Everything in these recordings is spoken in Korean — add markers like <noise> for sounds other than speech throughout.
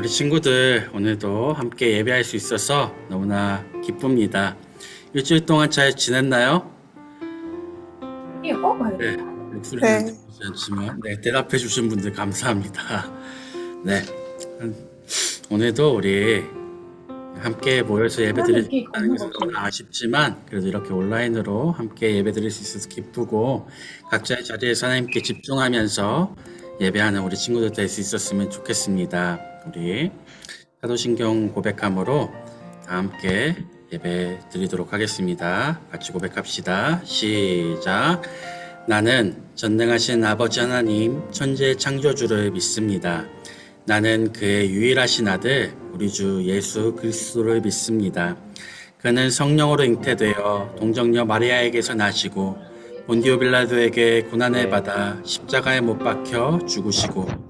우리 친구들 오늘도 함께 예배할 수 있어서 너무나 기쁩니다. 일주일 동안 잘 지냈나요? 이거 네. 네. 목소리는 네. 들리지 않지만 네, 대답해 주신 분들 감사합니다. 네. 음, 오늘도 우리 함께 모여서 예배 드릴 수 있다는 것은 너무 아쉽지만 그래도 이렇게 온라인으로 함께 예배 드릴 수 있어서 기쁘고 각자의 자리에서 하나님께 집중하면서 예배하는 우리 친구들 될 수 있었으면 좋겠습니다. 우리 사도신경 고백함으로 다 함께 예배 드리도록 하겠습니다. 같이 고백합시다. 시작. 나는 전능하신 아버지 하나님 천재 창조주를 믿습니다. 나는 그의 유일하신 아들 우리 주 예수 그리스도를 믿습니다. 그는 성령으로 잉태되어 동정녀 마리아에게서 나시고 본디오 빌라도에게 고난을 받아 십자가에 못 박혀 죽으시고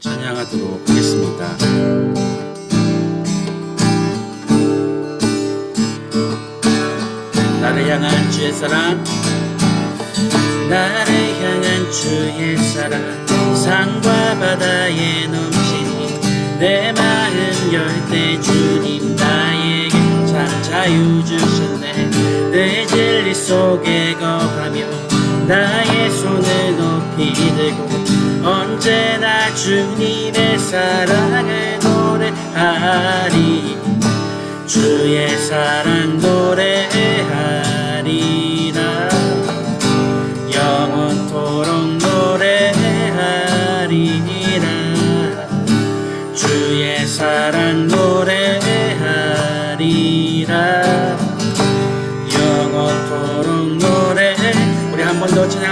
찬양하도록 하겠습니다. 나를 향한 주의 사랑 나를 향한 주의 사랑 산과 바다에 넘치니 내 마음 열 때 주님 나에게 참 자유 주셨네 내 진리 속에 거하며 나의 손을 높이 들고 언제나 주님의 사랑을 노래하리. 주의 사랑 노래하리라. 영원토록 노래하리라. 주의 사랑 노래하리라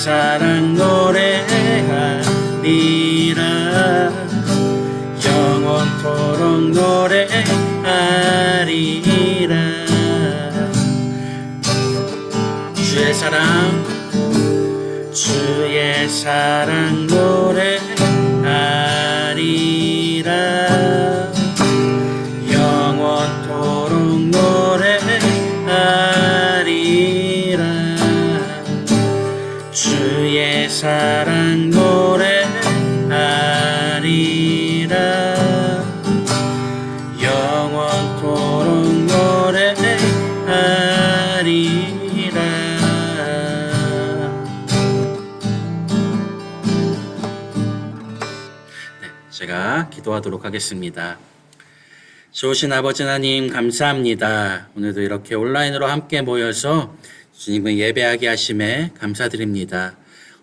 사랑 노래하리라. 영원토록 노래하리라. 주의 사랑 주의 사랑 노래하리라 기도하도록 하겠습니다. 좋으신 아버지 하나님 감사합니다. 오늘도 이렇게 온라인으로 함께 모여서 주님을 예배하게 하심에 감사드립니다.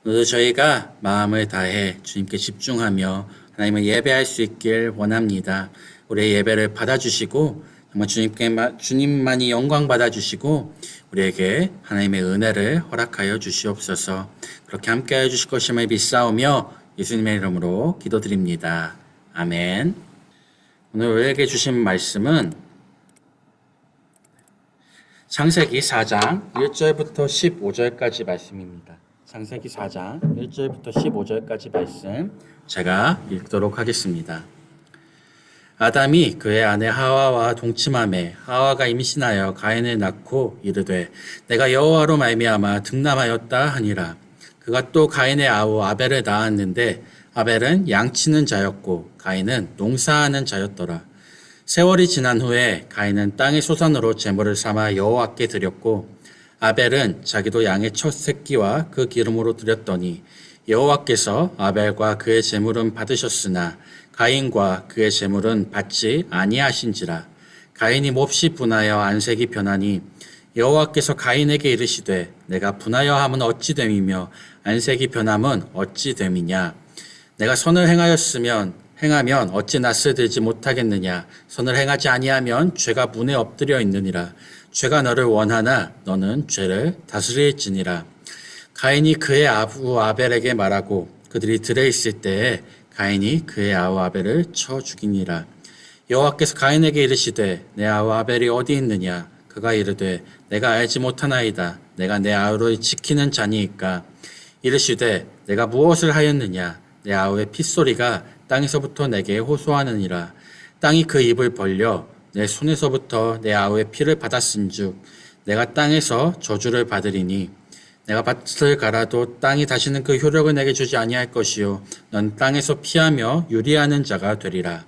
오늘도 저희가 마음을 다해 주님께 집중하며 하나님을 예배할 수 있길 원합니다. 우리의 예배를 받아주시고 정말 주님께 주님만이 영광 받아주시고 우리에게 하나님의 은혜를 허락하여 주시옵소서. 그렇게 함께해 주실 것임을 믿사오며 예수님의 이름으로 기도드립니다. 아멘. 오늘 우리에게 주신 말씀은 창세기 4장 1절부터 15절까지 말씀입니다. 창세기 4장 1절부터 15절까지 말씀 제가 읽도록 하겠습니다. 아담이 그의 아내 하와와 동침함에 하와가 임신하여 가인을 낳고 이르되 내가 여호와로 말미암아 등남하였다 하니라. 그가 또 가인의 아우 아벨을 낳았는데 아벨은 양치는 자였고 가인은 농사하는 자였더라. 세월이 지난 후에 가인은 땅의 소산으로 제물을 삼아 여호와께 드렸고 아벨은 자기도 양의 첫 새끼와 그 기름으로 드렸더니 여호와께서 아벨과 그의 제물은 받으셨으나 가인과 그의 제물은 받지 아니하신지라 가인이 몹시 분하여 안색이 변하니 여호와께서 가인에게 이르시되 내가 분하여 함은 어찌 됨이며 안색이 변함은 어찌 됨이냐 내가 선을 행하였으면 행하면 어찌 들지 못하겠느냐? 선을 행하지 아니하면 죄가 문에 엎드려 있느니라. 죄가 너를 원하나 너는 죄를 다스릴지니라. 가인이 그의 아부 아벨에게 말하고 그들이 들에 있을 때에 가인이 그의 아우 아벨을 쳐 죽이니라. 여호와께서 가인에게 이르시되 내 아우 아벨이 어디 있느냐? 그가 이르되 내가 알지 못하나이다. 내가 내 아우를 지키는 자니이까? 이르시되 내가 무엇을 하였느냐 내 아우의 핏소리가 땅에서부터 내게 호소하느니라. 땅이 그 입을 벌려 내 손에서부터 내 아우의 피를 받았은즉 내가 땅에서 저주를 받으리니 내가 밭을 갈아도 땅이 다시는 그 효력을 내게 주지 아니할 것이요 넌 땅에서 피하며 유리하는 자가 되리라.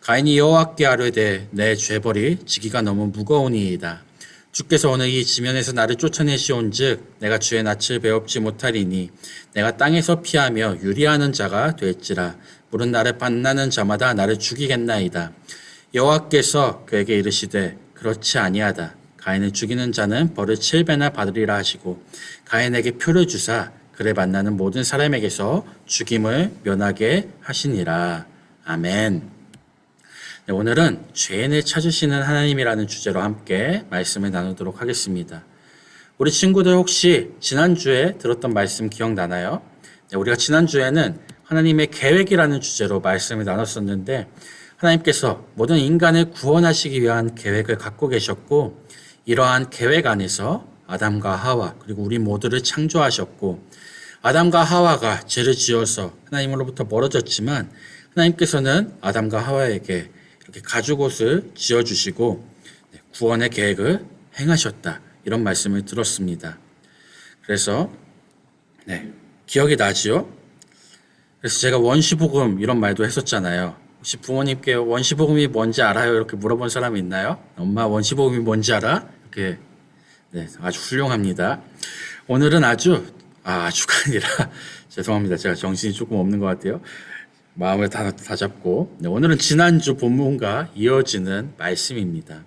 가인이 여호와께 아뢰되 내 죄벌이 지기가 너무 무거우니이다 주께서 오늘 이 지면에서 나를 쫓아내시온즉 내가 주의 낯을 배웁지 못하리니 내가 땅에서 피하며 유리하는 자가 될지라. 물은 나를 만나는 자마다 나를 죽이겠나이다. 여호와께서 그에게 이르시되 그렇지 아니하다. 가인을 죽이는 자는 벌을 7배나 받으리라 하시고 가인에게 표를 주사 그를 만나는 모든 사람에게서 죽임을 면하게 하시니라. 아멘. 네, 오늘은 죄인을 찾으시는 하나님이라는 주제로 함께 말씀을 나누도록 하겠습니다. 우리 친구들 혹시 지난주에 들었던 말씀 기억나나요? 네, 우리가 지난주에는 하나님의 계획이라는 주제로 말씀을 나눴었는데 하나님께서 모든 인간을 구원하시기 위한 계획을 갖고 계셨고 이러한 계획 안에서 아담과 하와 그리고 우리 모두를 창조하셨고 아담과 하와가 죄를 지어서 하나님으로부터 멀어졌지만 하나님께서는 아담과 하와에게 이렇게 가죽옷을 지어주시고 네, 구원의 계획을 행하셨다. 이런 말씀을 들었습니다. 그래서 네, 기억이 나지요? 그래서 제가 원시복음 이런 말도 했었잖아요. 혹시 부모님께 원시복음이 뭔지 알아요? 이렇게 물어본 사람이 있나요? 엄마 원시복음이 뭔지 알아? 이렇게 네, 아주 훌륭합니다. 오늘은 아주 아, 아주가 아니라 <laughs> 죄송합니다. 제가 정신이 조금 없는 것 같아요. 마음을 다, 다 잡고 네, 오늘은 지난주 본문과 이어지는 말씀입니다.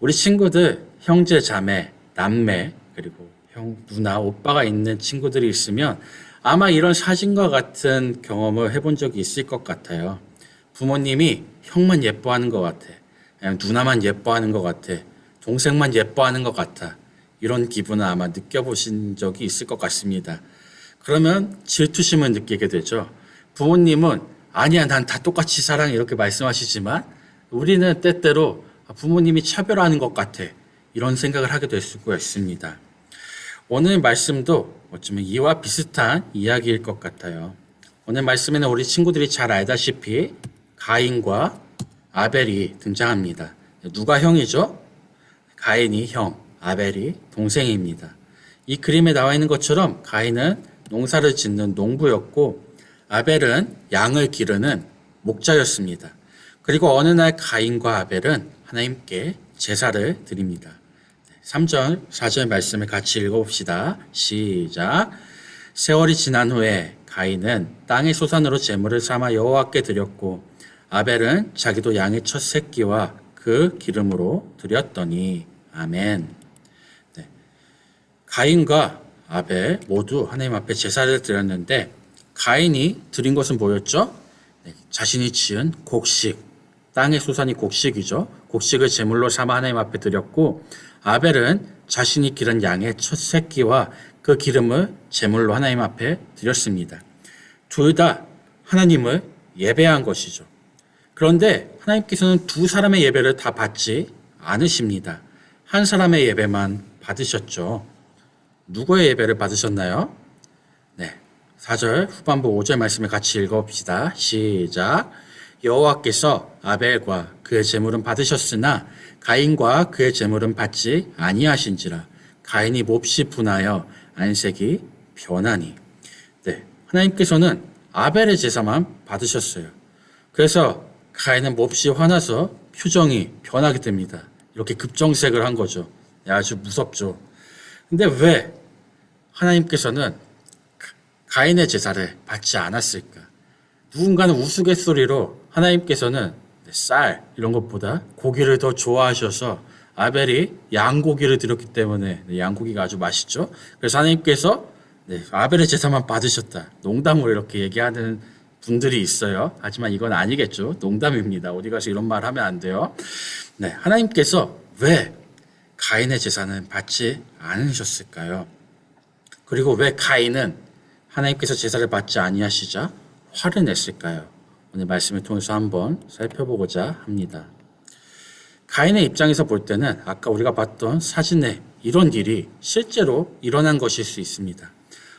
우리 친구들 형제 자매 남매 그리고 형 누나 오빠가 있는 친구들이 있으면 아마 이런 사진과 같은 경험을 해본 적이 있을 것 같아요. 부모님이 형만 예뻐하는 것 같아. 누나만 예뻐하는 것 같아. 동생만 예뻐하는 것 같아. 이런 기분을 아마 느껴보신 적이 있을 것 같습니다. 그러면 질투심을 느끼게 되죠. 부모님은 아니야 난 다 똑같이 사랑해 이렇게 말씀하시지만 우리는 때때로 부모님이 차별하는 것 같아 이런 생각을 하게 될 수가 있습니다. 오늘 말씀도 어쩌면 이와 비슷한 이야기일 것 같아요. 오늘 말씀에는 우리 친구들이 잘 알다시피 가인과 아벨이 등장합니다. 누가 형이죠? 가인이 형, 아벨이 동생입니다. 이 그림에 나와 있는 것처럼 가인은 농사를 짓는 농부였고 아벨은 양을 기르는 목자였습니다. 그리고 어느 날 가인과 아벨은 하나님께 제사를 드립니다. 3절, 4절 말씀을 같이 읽어봅시다. 시작. 세월이 지난 후에 가인은 땅의 소산으로 제물을 삼아 여호와께 드렸고 아벨은 자기도 양의 첫 새끼와 그 기름으로 드렸더니 아멘. 네. 가인과 아벨 모두 하나님 앞에 제사를 드렸는데 가인이 드린 것은 뭐였죠? 네, 자신이 지은 곡식, 땅의 소산이 곡식이죠. 곡식을 제물로 삼아 하나님 앞에 드렸고 아벨은 자신이 기른 양의 첫 새끼와 그 기름을 제물로 하나님 앞에 드렸습니다. 둘 다 하나님을 예배한 것이죠. 그런데 하나님께서는 두 사람의 예배를 다 받지 않으십니다. 한 사람의 예배만 받으셨죠. 누구의 예배를 받으셨나요? 네. 4절 후반부 5절 말씀을 같이 읽어봅시다. 시작. 여호와께서 아벨과 그의 제물은 받으셨으나 가인과 그의 제물은 받지 아니하신지라 가인이 몹시 분하여 안색이 변하니 네 하나님께서는 아벨의 제사만 받으셨어요. 그래서 가인은 몹시 화나서 표정이 변하게 됩니다. 이렇게 급정색을 한 거죠. 네, 아주 무섭죠. 근데 왜 하나님께서는 가- 가인의 제사를 받지 않았을까? 누군가는 우스갯소리로 하나님께서는 쌀 이런 것보다 고기를 더 좋아하셔서 아벨이 양고기를 드렸기 때문에 네, 양고기가 아주 맛있죠. 그래서 하나님께서 네, 아벨의 제사만 받으셨다. 농담으로 이렇게 얘기하는 분들이 있어요. 하지만 이건 아니겠죠. 농담입니다. 어디 가서 이런 말 하면 안 돼요. 네, 하나님께서 왜 가인의 제사는 받지 않으셨을까요? 그리고 왜 가인은 하나님께서 제사를 받지 아니하시자 화를 냈을까요? 오늘 말씀을 통해서 한번 살펴보고자 합니다. 가인의 입장에서 볼 때는 아까 우리가 봤던 사진에 이런 일이 실제로 일어난 것일 수 있습니다.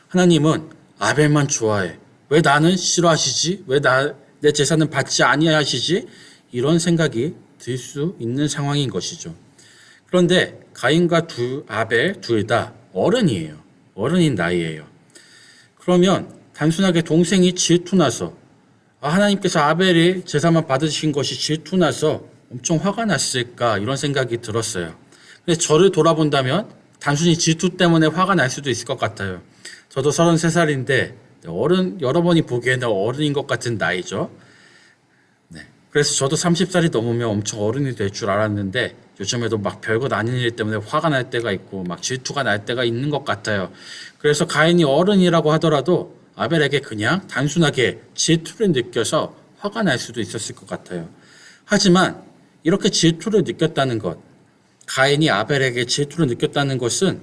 하나님은 아벨만 좋아해. 왜 나는 싫어하시지? 왜 나내 제사는 받지 아니하시지? 이런 생각이 들 수 있는 상황인 것이죠. 그런데 가인과 두 아벨 둘 다 어른이에요. 어른인 나이예요. 그러면 단순하게 동생이 질투나서 아, 하나님께서 아벨이 제사만 받으신 것이 질투나서 엄청 화가 났을까 이런 생각이 들었어요. 근데 저를 돌아본다면 단순히 질투 때문에 화가 날 수도 있을 것 같아요. 저도 33살인데 어른 여러분이 보기에는 어른인 것 같은 나이죠. 네. 그래서 저도 30살이 넘으면 엄청 어른이 될 줄 알았는데 요즘에도 막 별것 아닌 일 때문에 화가 날 때가 있고 막 질투가 날 때가 있는 것 같아요. 그래서 가인이 어른이라고 하더라도 아벨에게 그냥 단순하게 질투를 느껴서 화가 날 수도 있었을 것 같아요. 하지만 이렇게 질투를 느꼈다는 것, 가인이 아벨에게 질투를 느꼈다는 것은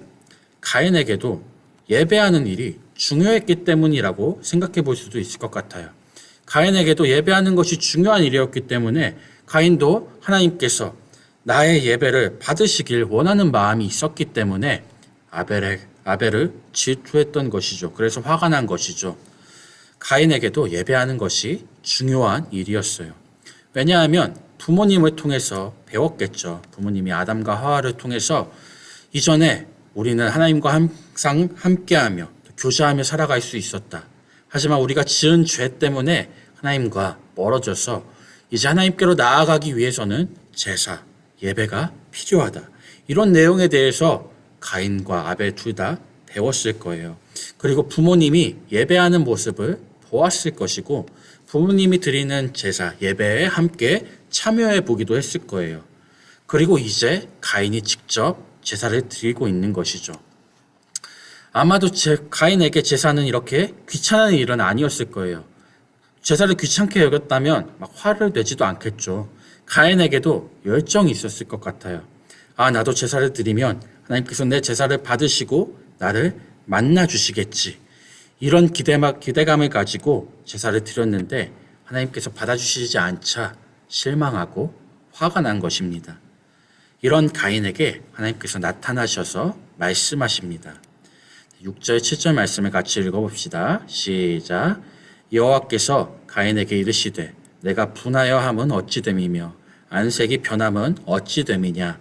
가인에게도 예배하는 일이 중요했기 때문이라고 생각해 볼 수도 있을 것 같아요. 가인에게도 예배하는 것이 중요한 일이었기 때문에 가인도 하나님께서 나의 예배를 받으시길 원하는 마음이 있었기 때문에 아벨에, 아벨을 질투했던 것이죠. 그래서 화가 난 것이죠. 가인에게도 예배하는 것이 중요한 일이었어요. 왜냐하면 부모님을 통해서 배웠겠죠. 부모님이 아담과 하와를 통해서 이전에 우리는 하나님과 항상 함께하며 교제하며 살아갈 수 있었다. 하지만 우리가 지은 죄 때문에 하나님과 멀어져서 이제 하나님께로 나아가기 위해서는 제사, 예배가 필요하다. 이런 내용에 대해서 가인과 아벨 둘 다 배웠을 거예요. 그리고 부모님이 예배하는 모습을 보았을 것이고 부모님이 드리는 제사, 예배에 함께 참여해 보기도 했을 거예요. 그리고 이제 가인이 직접 제사를 드리고 있는 것이죠. 아마도 제, 가인에게 제사는 이렇게 귀찮은 일은 아니었을 거예요. 제사를 귀찮게 여겼다면 막 화를 내지도 않겠죠. 가인에게도 열정이 있었을 것 같아요. 아, 나도 제사를 드리면 하나님께서 내 제사를 받으시고 나를 만나 주시겠지. 이런 기대막, 기대감을 가지고 제사를 드렸는데 하나님께서 받아주시지 않자 실망하고 화가 난 것입니다. 이런 가인에게 하나님께서 나타나셔서 말씀하십니다. 6절, 7절 말씀을 같이 읽어봅시다. 시작. 여호와께서 가인에게 이르시되 내가 분하여 함은 어찌 됨이며 안색이 변함은 어찌 됨이냐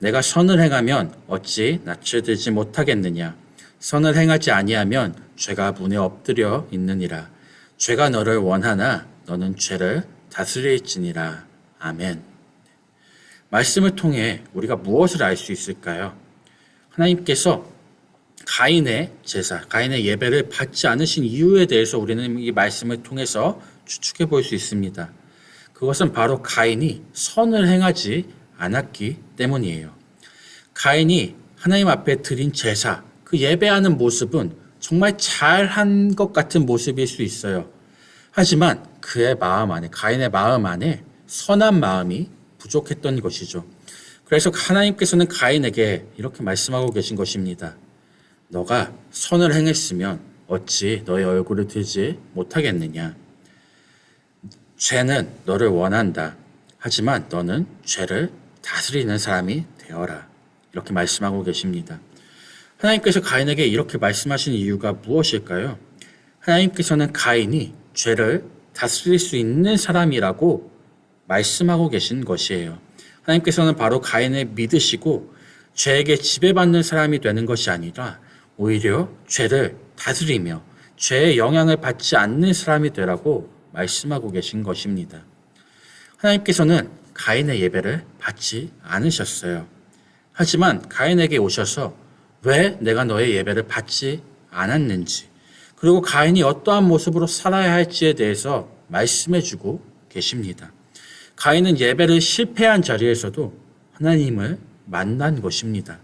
내가 선을 행하면 어찌 낯을 들지 못하겠느냐 선을 행하지 아니하면 죄가 문에 엎드려 있느니라 죄가 너를 원하나 너는 죄를 다스릴지니라 아멘 말씀을 통해 우리가 무엇을 알 수 있을까요? 하나님께서 가인의 제사, 가인의 예배를 받지 않으신 이유에 대해서 우리는 이 말씀을 통해서 추측해 볼 수 있습니다. 그것은 바로 가인이 선을 행하지 않았기 때문이에요. 가인이 하나님 앞에 드린 제사, 그 예배하는 모습은 정말 잘한 것 같은 모습일 수 있어요. 하지만 그의 마음 안에, 가인의 마음 안에 선한 마음이 부족했던 것이죠. 그래서 하나님께서는 가인에게 이렇게 말씀하고 계신 것입니다. 너가 선을 행했으면 어찌 너의 얼굴을 들지 못하겠느냐. 죄는 너를 원한다. 하지만 너는 죄를 다스리는 사람이 되어라. 이렇게 말씀하고 계십니다. 하나님께서 가인에게 이렇게 말씀하신 이유가 무엇일까요? 하나님께서는 가인이 죄를 다스릴 수 있는 사람이라고 말씀하고 계신 것이에요. 하나님께서는 바로 가인을 믿으시고 죄에게 지배받는 사람이 되는 것이 아니라 오히려 죄를 다스리며 죄의 영향을 받지 않는 사람이 되라고 말씀하고 계신 것입니다. 하나님께서는 가인의 예배를 받지 않으셨어요. 하지만 가인에게 오셔서 왜 내가 너의 예배를 받지 않았는지 그리고 가인이 어떠한 모습으로 살아야 할지에 대해서 말씀해 주고 계십니다. 가인은 예배를 실패한 자리에서도 하나님을 만난 것입니다.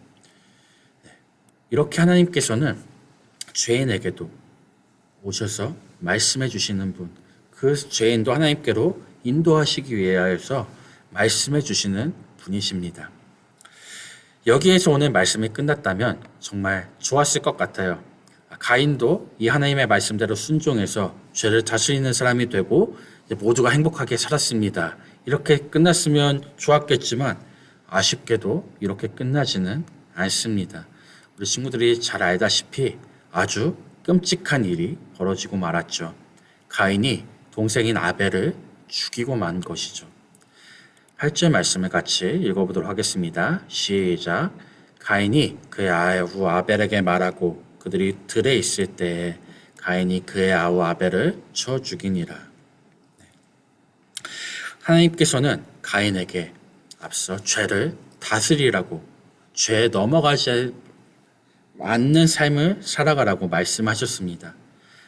네. 이렇게 하나님께서는 죄인에게도 오셔서 말씀해 주시는 분, 그 죄인도 하나님께로 인도하시기 위하여서 말씀해 주시는 분이십니다. 여기에서 오늘 말씀이 끝났다면 정말 좋았을 것 같아요. 가인도 이 하나님의 말씀대로 순종해서 죄를 다스리는 사람이 되고 모두가 행복하게 살았습니다. 이렇게 끝났으면 좋았겠지만 아쉽게도 이렇게 끝나지는 않습니다. 우리 친구들이 잘 알다시피 아주 끔찍한 일이 벌어지고 말았죠. 가인이 동생인 아벨을 죽이고 만 것이죠. 8절 말씀을 같이 읽어보도록 하겠습니다. 시작. 가인이 그의 아우 아벨에게 말하고 그들이 들에 있을 때 가인이 그의 아우 아벨을 쳐 죽이니라. 네. 하나님께서는 가인에게 앞서 죄를 다스리라고 죄에 넘어가지 않는 삶을 살아가라고 말씀하셨습니다.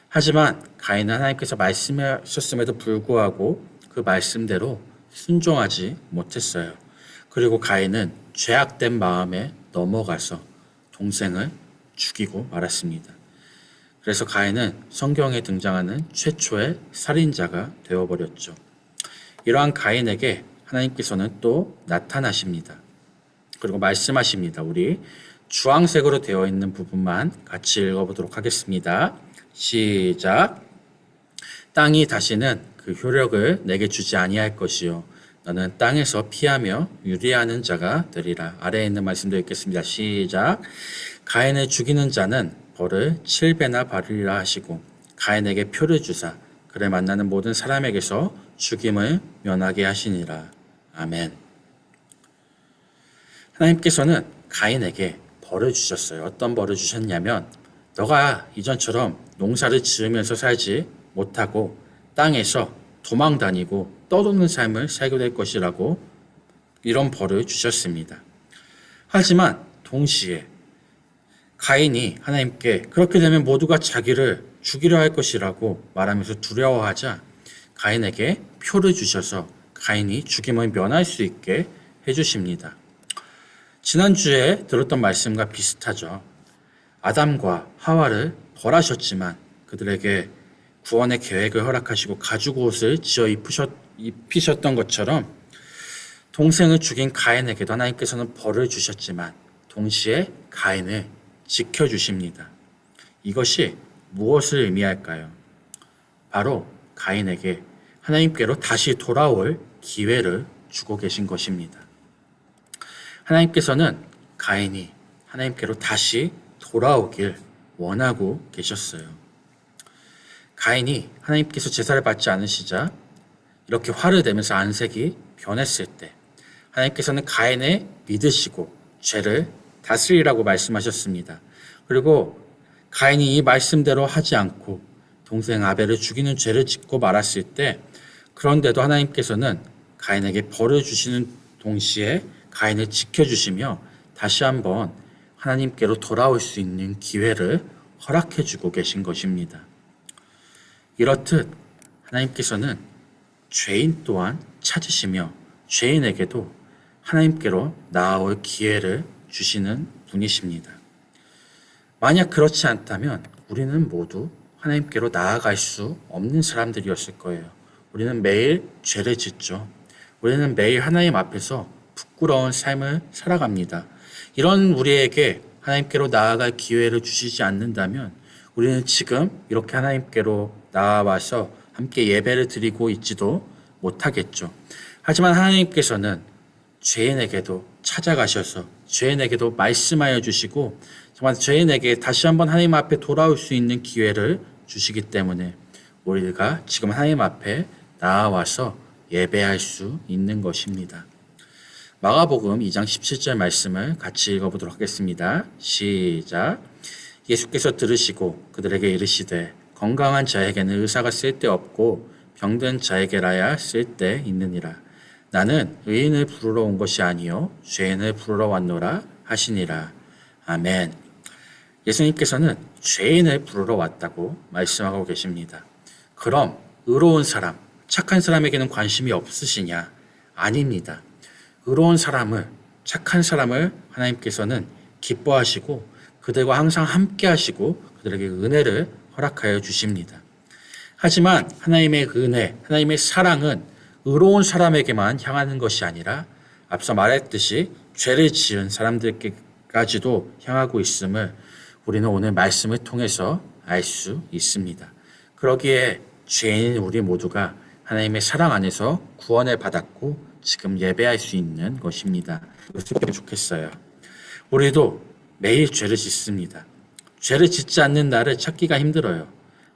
하지만 가인은 하나님께서 말씀하셨음에도 불구하고 그 말씀대로 순종하지 못했어요. 그리고 가인은 죄악된 마음에 넘어가서 동생을 죽이고 말았습니다. 그래서 가인은 성경에 등장하는 최초의 살인자가 되어버렸죠. 이러한 가인에게 하나님께서는 또 나타나십니다. 그리고 말씀하십니다. 우리 주황색으로 되어 있는 부분만 같이 읽어보도록 하겠습니다. 시작. 땅이 다시는 그 효력을 내게 주지 아니할 것이요. 너는 땅에서 피하며 유리하는 자가 되리라. 아래에 있는 말씀도 읽겠습니다. 시작. 가인을 죽이는 자는 벌을 7배나 받으리라 하시고 가인에게 표를 주사 그를 만나는 모든 사람에게서 죽임을 면하게 하시니라. 아멘. 하나님께서는 가인에게 벌을 주셨어요. 어떤 벌을 주셨냐면 너가 이전처럼 농사를 지으면서 살지 못하고 땅에서 도망 다니고 떠도는 삶을 살게 될 것이라고 이런 벌을 주셨습니다. 하지만 동시에 가인이 하나님께 그렇게 되면 모두가 자기를 죽이려 할 것이라고 말하면서 두려워하자 가인에게 표를 주셔서 가인이 죽임을 면할 수 있게 해주십니다. 지난주에 들었던 말씀과 비슷하죠. 아담과 하와를 벌하셨지만 그들에게 구원의 계획을 허락하시고 가죽 옷을 지어 입으셨, 입히셨던 것처럼 동생을 죽인 가인에게도 하나님께서는 벌을 주셨지만 동시에 가인을 지켜주십니다. 이것이 무엇을 의미할까요? 바로 가인에게 하나님께로 다시 돌아올 기회를 주고 계신 것입니다. 하나님께서는 가인이 하나님께로 다시 돌아오길 원하고 계셨어요. 가인이 하나님께서 제사를 받지 않으시자 이렇게 화를 내면서 안색이 변했을 때 하나님께서는 가인을 믿으시고 죄를 다스리라고 말씀하셨습니다. 그리고 가인이 이 말씀대로 하지 않고 동생 아벨을 죽이는 죄를 짓고 말았을 때 그런데도 하나님께서는 가인에게 벌을 주시는 동시에 가인을 지켜주시며 다시 한번 하나님께로 돌아올 수 있는 기회를 허락해 주고 계신 것입니다. 이렇듯 하나님께서는 죄인 또한 찾으시며 죄인에게도 하나님께로 나아올 기회를 주시는 분이십니다. 만약 그렇지 않다면 우리는 모두 하나님께로 나아갈 수 없는 사람들이었을 거예요. 우리는 매일 죄를 짓죠. 우리는 매일 하나님 앞에서 부끄러운 삶을 살아갑니다. 이런 우리에게 하나님께로 나아갈 기회를 주시지 않는다면 우리는 지금 이렇게 하나님께로 나와서 함께 예배를 드리고 있지도 못하겠죠. 하지만 하나님께서는 죄인에게도 찾아가셔서 죄인에게도 말씀하여 주시고 정말 죄인에게 다시 한번 하나님 앞에 돌아올 수 있는 기회를 주시기 때문에 우리가 지금 하나님 앞에 나와서 예배할 수 있는 것입니다. 마가복음 2장 17절 말씀을 같이 읽어보도록 하겠습니다. 시작. 예수께서 들으시고 그들에게 이르시되 건강한 자에게는 의사가 쓸데없고 병든 자에게라야 쓸데 있느니라. 나는 의인을 부르러 온 것이 아니요 죄인을 부르러 왔노라 하시니라. 아멘. 예수님께서는 죄인을 부르러 왔다고 말씀하고 계십니다. 그럼 의로운 사람, 착한 사람에게는 관심이 없으시냐? 아닙니다. 의로운 사람을, 착한 사람을 하나님께서는 기뻐하시고 그들과 항상 함께 하시고 그들에게 은혜를 허락하여 주십니다. 하지만 하나님의 은혜, 하나님의 사랑은 의로운 사람에게만 향하는 것이 아니라 앞서 말했듯이 죄를 지은 사람들께까지도 향하고 있음을 우리는 오늘 말씀을 통해서 알 수 있습니다. 그러기에 죄인 우리 모두가 하나님의 사랑 안에서 구원을 받았고 지금 예배할 수 있는 것입니다. 그랬으면 좋겠어요. 우리도 매일 죄를 짓습니다. 죄를 짓지 않는 나를 찾기가 힘들어요.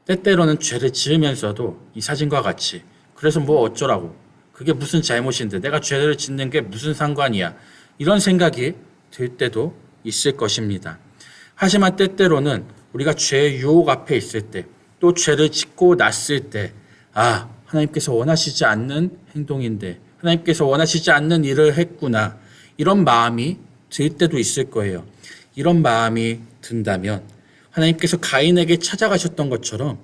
때때로는 죄를 지으면서도 이 사진과 같이 그래서 뭐 어쩌라고 그게 무슨 잘못인데 내가 죄를 짓는 게 무슨 상관이야 이런 생각이 들 때도 있을 것입니다. 하지만 때때로는 우리가 죄의 유혹 앞에 있을 때 또 죄를 짓고 났을 때 아, 하나님께서 원하시지 않는 행동인데 하나님께서 원하시지 않는 일을 했구나. 이런 마음이 들 때도 있을 거예요. 이런 마음이 든다면 하나님께서 가인에게 찾아가셨던 것처럼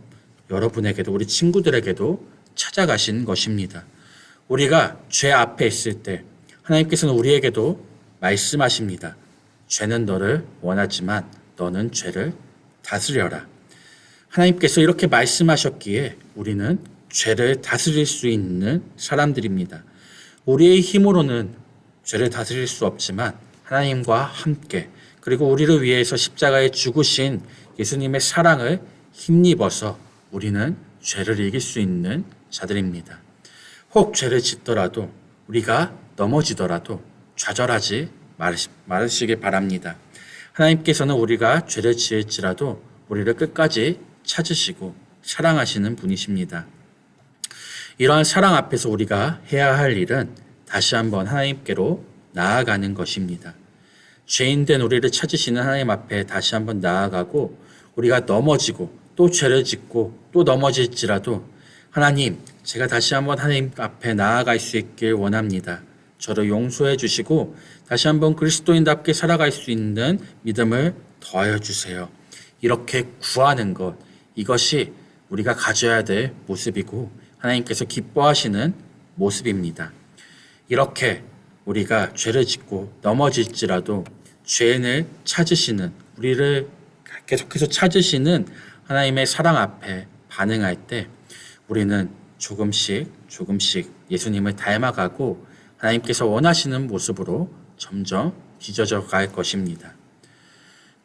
여러분에게도 우리 친구들에게도 찾아가신 것입니다. 우리가 죄 앞에 있을 때 하나님께서는 우리에게도 말씀하십니다. 죄는 너를 원하지만 너는 죄를 다스려라. 하나님께서 이렇게 말씀하셨기에 우리는 죄를 다스릴 수 있는 사람들입니다. 우리의 힘으로는 죄를 다스릴 수 없지만 하나님과 함께 그리고 우리를 위해서 십자가에 죽으신 예수님의 사랑을 힘입어서 우리는 죄를 이길 수 있는 자들입니다. 혹 죄를 짓더라도 우리가 넘어지더라도 좌절하지 말으시길 바랍니다. 하나님께서는 우리가 죄를 지을지라도 우리를 끝까지 찾으시고 사랑하시는 분이십니다. 이러한 사랑 앞에서 우리가 해야 할 일은 다시 한번 하나님께로 나아가는 것입니다. 죄인된 우리를 찾으시는 하나님 앞에 다시 한번 나아가고 우리가 넘어지고 또 죄를 짓고 또 넘어질지라도 하나님, 제가 다시 한번 하나님 앞에 나아갈 수 있길 원합니다. 저를 용서해 주시고 다시 한번 그리스도인답게 살아갈 수 있는 믿음을 더하여 주세요. 이렇게 구하는 것, 이것이 우리가 가져야 될 모습이고 하나님께서 기뻐하시는 모습입니다. 이렇게 우리가 죄를 짓고 넘어질지라도 죄인을 찾으시는 우리를 계속해서 찾으시는 하나님의 사랑 앞에 반응할 때 우리는 조금씩 조금씩 예수님을 닮아가고 하나님께서 원하시는 모습으로 점점 빚어져 갈 것입니다.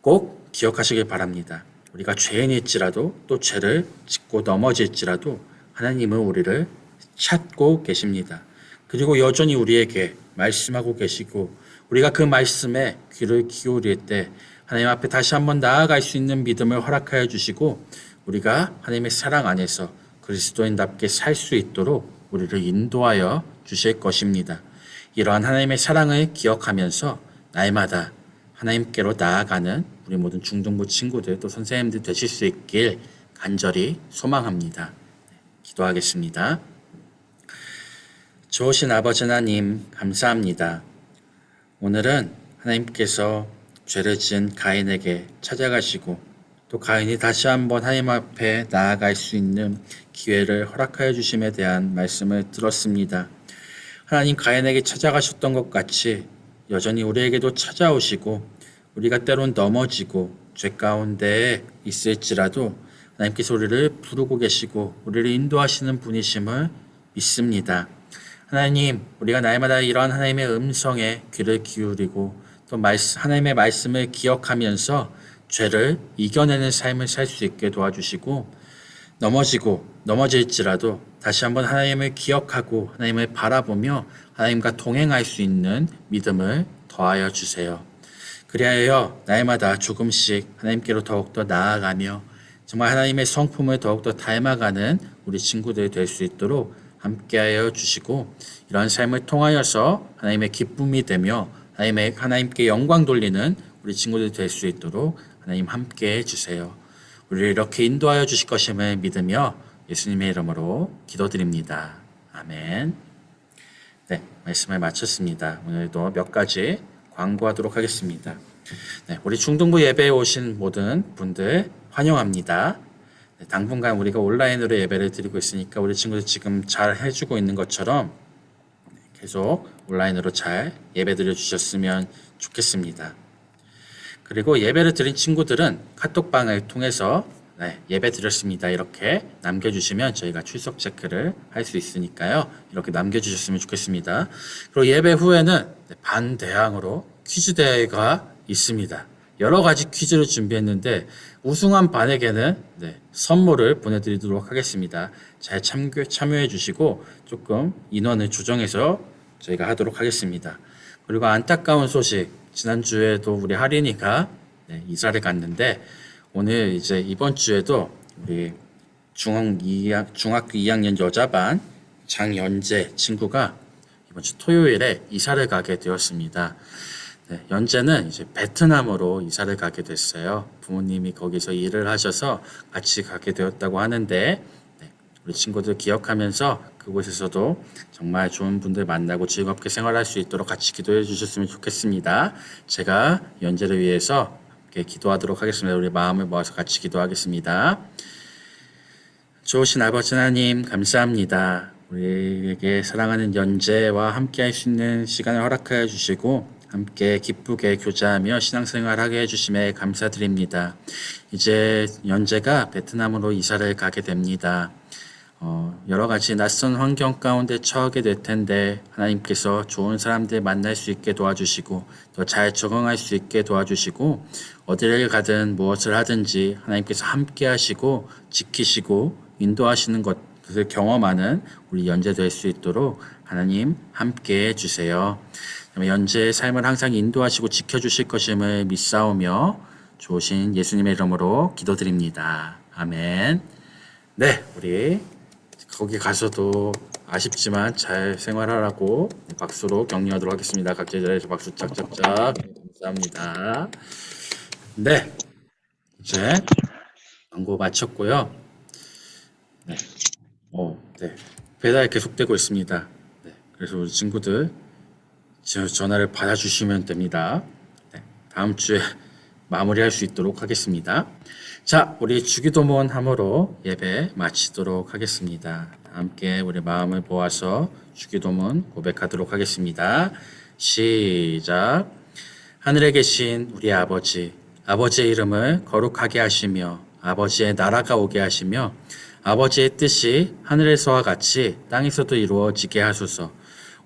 꼭 기억하시길 바랍니다. 우리가 죄인일지라도 또 죄를 짓고 넘어질지라도 하나님은 우리를 찾고 계십니다. 그리고 여전히 우리에게 말씀하고 계시고 우리가 그 말씀에 귀를 기울일 때 하나님 앞에 다시 한번 나아갈 수 있는 믿음을 허락하여 주시고 우리가 하나님의 사랑 안에서 그리스도인답게 살 수 있도록 우리를 인도하여 주실 것입니다. 이러한 하나님의 사랑을 기억하면서 날마다 하나님께로 나아가는 우리 모든 중등부 친구들 또 선생님들 되실 수 있길 간절히 소망합니다. 기도하겠습니다. 좋으신 아버지 하나님 감사합니다. 오늘은 하나님께서 죄를 지은 가인에게 찾아가시고 또 가인이 다시 한번 하나님 앞에 나아갈 수 있는 기회를 허락하여 주심에 대한 말씀을 들었습니다. 하나님 가인에게 찾아가셨던 것 같이 여전히 우리에게도 찾아오시고 우리가 때론 넘어지고 죄 가운데 있을지라도 하나님께서 우리를 부르고 계시고 우리를 인도하시는 분이심을 믿습니다. 하나님, 우리가 날마다 이러한 하나님의 음성에 귀를 기울이고 또 하나님의 말씀을 기억하면서 죄를 이겨내는 삶을 살 수 있게 도와주시고 넘어지고 넘어질지라도 다시 한번 하나님을 기억하고 하나님을 바라보며 하나님과 동행할 수 있는 믿음을 더하여 주세요. 그리하여 날마다 조금씩 하나님께로 더욱더 나아가며 정말 하나님의 성품을 더욱더 닮아가는 우리 친구들이 될 수 있도록 함께하여 주시고 이러한 삶을 통하여서 하나님의 기쁨이 되며 하나님의 하나님께 영광 돌리는 우리 친구들이 될 수 있도록 하나님 함께해 주세요. 우리를 이렇게 인도하여 주실 것임을 믿으며 예수님의 이름으로 기도드립니다. 아멘. 네, 말씀을 마쳤습니다. 오늘도 몇 가지 광고하도록 하겠습니다. 네, 우리 중등부 예배에 오신 모든 분들 환영합니다. 네, 당분간 우리가 온라인으로 예배를 드리고 있으니까 우리 친구들 지금 잘 해주고 있는 것처럼 계속 온라인으로 잘 예배 드려 주셨으면 좋겠습니다. 그리고 예배를 드린 친구들은 카톡방을 통해서 네, 예배 드렸습니다. 이렇게 남겨주시면 저희가 출석 체크를 할 수 있으니까요. 이렇게 남겨주셨으면 좋겠습니다. 그리고 예배 후에는 네, 반대항으로 퀴즈 대회가 있습니다. 여러 가지 퀴즈를 준비했는데 우승한 반에게는 네, 선물을 보내드리도록 하겠습니다. 잘 참교, 참여해 주시고 조금 인원을 조정해서 저희가 하도록 하겠습니다. 그리고 안타까운 소식 지난주에도 우리 하린이가 네, 이사를 갔는데 오늘 이제 이번 주에도 우리 중학 2학, 중학교 2학년 여자반 장연재 친구가 이번 주 토요일에 이사를 가게 되었습니다. 네, 연재는 이제 베트남으로 이사를 가게 됐어요. 부모님이 거기서 일을 하셔서 같이 가게 되었다고 하는데 네, 우리 친구들 기억하면서 그곳에서도 정말 좋은 분들 만나고 즐겁게 생활할 수 있도록 같이 기도해 주셨으면 좋겠습니다. 제가 연재를 위해서 함께 기도하도록 하겠습니다. 우리 마음을 모아서 같이 기도하겠습니다. 좋으신 아버지 하나님 감사합니다. 우리에게 사랑하는 연재와 함께 할 수 있는 시간을 허락하여 주시고 함께 기쁘게 교제하며 신앙생활하게 해주심에 감사드립니다. 이제 연재가 베트남으로 이사를 가게 됩니다. 어, 여러 가지 낯선 환경 가운데 처하게 될 텐데 하나님께서 좋은 사람들 만날 수 있게 도와주시고 더 잘 적응할 수 있게 도와주시고 어디를 가든 무엇을 하든지 하나님께서 함께 하시고 지키시고 인도하시는 것을 경험하는 우리 연재 될 수 있도록 하나님 함께 해 주세요. 연재의 삶을 항상 인도하시고 지켜주실 것임을 믿사오며 좋으신 예수님의 이름으로 기도드립니다. 아멘. 네, 우리 거기 가서도 아쉽지만 잘 생활하라고 박수로 격려하도록 하겠습니다. 각자 자리에서 박수 짝짝짝 감사합니다. 네, 이제 광고 마쳤고요. 네, 어, 네, 배달 계속되고 있습니다. 네, 그래서 우리 친구들 저 전화를 받아주시면 됩니다. 네, 다음 주에 마무리할 수 있도록 하겠습니다. 자, 우리 주기도문 함으로 예배 마치도록 하겠습니다. 함께 우리 마음을 모아서 주기도문 고백하도록 하겠습니다. 시작. 하늘에 계신 우리 아버지, 아버지의 이름을 거룩하게 하시며 아버지의 나라가 오게 하시며 아버지의 뜻이 하늘에서와 같이 땅에서도 이루어지게 하소서.